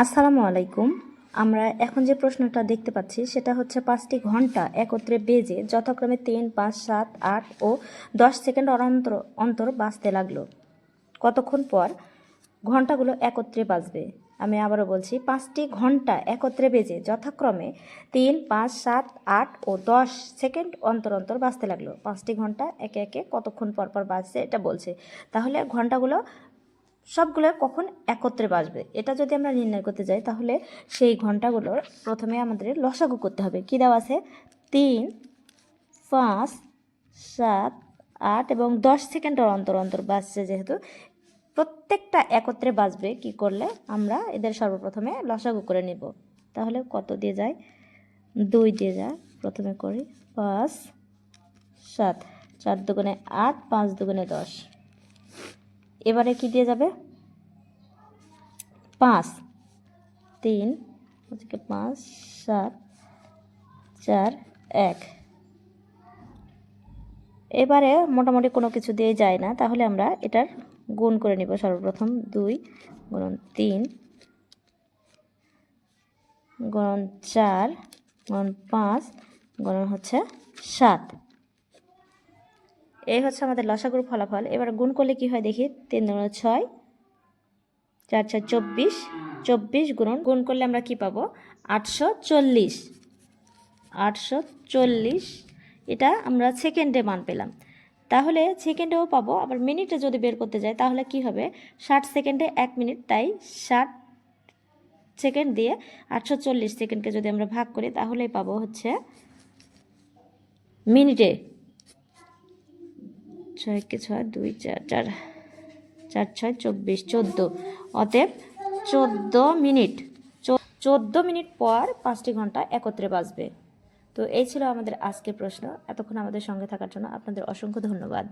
আসসালামু আলাইকুম। আমরা এখন যে প্রশ্নটা দেখতে পাচ্ছি, সেটা হচ্ছে পাঁচটি ঘণ্টা একত্রে বেজে যথাক্রমে তিন, পাঁচ, সাত, আট ও দশ সেকেন্ড অন্তর অন্তর বাজতে লাগল। কতক্ষণ পর ঘন্টাগুলো একত্রে বাজবে আমি আবারও বলছি, পাঁচটি ঘণ্টা একত্রে বেজে যথাক্রমে তিন, পাঁচ, সাত, আট ও দশ সেকেন্ড অন্তর অন্তর বাজতে লাগল। পাঁচটি ঘণ্টা একে একে কতক্ষণ পর পর বাজছে এটা বলছে। তাহলে ঘন্টাগুলো সবগুলো কখন একত্রে বাজবে? এটা যদি আমরা নির্ণয় করতে যাই, তাহলে সেই ঘন্টাগুলোর প্রথমে আমাদের লসাগু করতে হবে। কী দেওয়া আছে? তিন, পাঁচ, সাত, আট এবং দশ সেকেন্ডের অন্তর অন্তর বাজছে যেহেতু। প্রত্যেকটা একত্রে বাজবে, কি করলে? আমরা এদের সর্বপ্রথমে লসাগু করে নিব। তাহলে কত দিয়ে যায়? দুই দিয়ে যায়। প্রথমে করি পাঁচ, সাত, চার দুগুণে আট, পাঁচ দুগুণে দশ। এবারে কি দিয়ে যাবে? পাঁচ। তিন, ওদিকে পাঁচ, সাত, চার, এক। এবারে মোটামুটি কোনো কিছু দিয়ে যায় না, তাহলে আমরা এটার গুণ করে নিব সর্বপ্রথম দুই গুণন তিন গুণন চার গুণন পাঁচ গুণন হচ্ছে সাত। এই হচ্ছে আমাদের লসাগুর ফলাফল। এবার গুণ করলে কি হয় দেখি? তিন দুগুণ ছয়, চার চার চব্বিশ চব্বিশ গুণন। গুণ করলে আমরা কি পাবো? আটশো চল্লিশ। আটশো চল্লিশ। এটা আমরা সেকেন্ডে মান পেলাম। তাহলে সেকেন্ডেও পাবো, আবার মিনিটে যদি বের করতে যাই, তাহলে কি হবে? ষাট সেকেন্ডে এক মিনিট তাই ষাট সেকেন্ড দিয়ে আটশো চল্লিশ সেকেন্ডকে যদি আমরা ভাগ করি, তাহলেই পাবো হচ্ছে মিনিটে ছয় কে ছয় দুই চার চার চার ছয় চব্বিশ, চোদ্দ। অতএব চোদ্দ মিনিট চোদ্দ মিনিট পর পাঁচটি ঘণ্টা একত্রে বাজবে। তো এই ছিল আমাদের আজকের প্রশ্ন। এতক্ষণ আমাদের সঙ্গে থাকার জন্য আপনাদের অসংখ্য ধন্যবাদ।